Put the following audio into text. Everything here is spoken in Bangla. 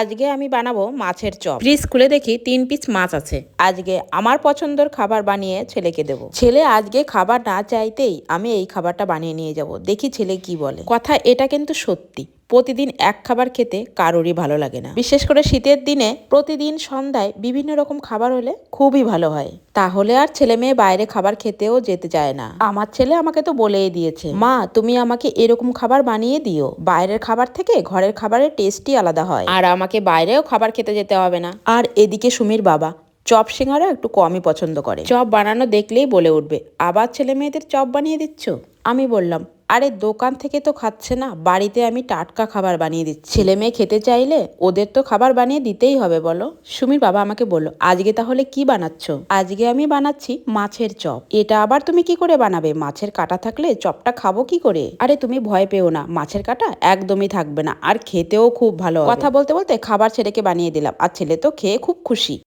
আজকে আমি বানাবো মাছের চপ। ফ্রিজ খুলে দেখি তিন পিস মাছ আছে। আজকে আমার পছন্দের খাবার বানিয়ে ছেলেকে দেবো। ছেলে আজকে খাবার না চাইতেই আমি এই খাবারটা বানিয়ে নিয়ে যাব। দেখি ছেলে কি বলে। কথা এটা কিন্তু সত্যি। প্রতিদিন এক খাবার খেতে কারোরই ভালো লাগে না। বিশেষ করে শীতের দিনে প্রতিদিন সন্ধ্যায় বিভিন্ন রকম খাবার হলে খুবই ভালো হয়। তাহলে আর ছেলে মেয়ে বাইরে খাবার খেতেও যেতে চায় না। আমার ছেলে আমাকে তো বলেই দিয়েছে, মা, তুমি আমাকে এরকম খাবার বানিয়ে দিও। বাইরের খাবার থেকে ঘরের খাবারের টেস্টই আলাদা হয়। আর আমাকে বাইরেও খাবার খেতে যেতে হবে না। আর এদিকে সুমির বাবা চপ সিঙ্গারা একটু কমই পছন্দ করে। চপ বানানো দেখলেই বলে উঠবে, আবার ছেলে মেয়েদের চপ বানিয়ে দিচ্ছ? আমি বললাম আরে দোকান থেকে তো খাচ্ছে না, বাড়িতে আমি টাটকা খাবার বানিয়ে দিচ্ছি। ছেলে মেয়ে খেতে চাইলে ওদের তো খাবার বানিয়ে দিতেই হবে, বলো। সুমির বাবা আমাকে বলল, আজকে তাহলে কি বানাচ্ছ? আজকে আমি বানাচ্ছি মাছের চপ। এটা আবার তুমি কি করে বানাবে? মাছের কাটা থাকলে চপটা খাব কি করে? আরে তুমি ভয় পেও না, মাছের কাটা একদমই থাকবে না, আর খেতেও খুব ভালো কথা বলতে বলতে খাবার ছেলেকে বানিয়ে দিলাম, আর ছেলে তো খেয়ে খুব খুশি।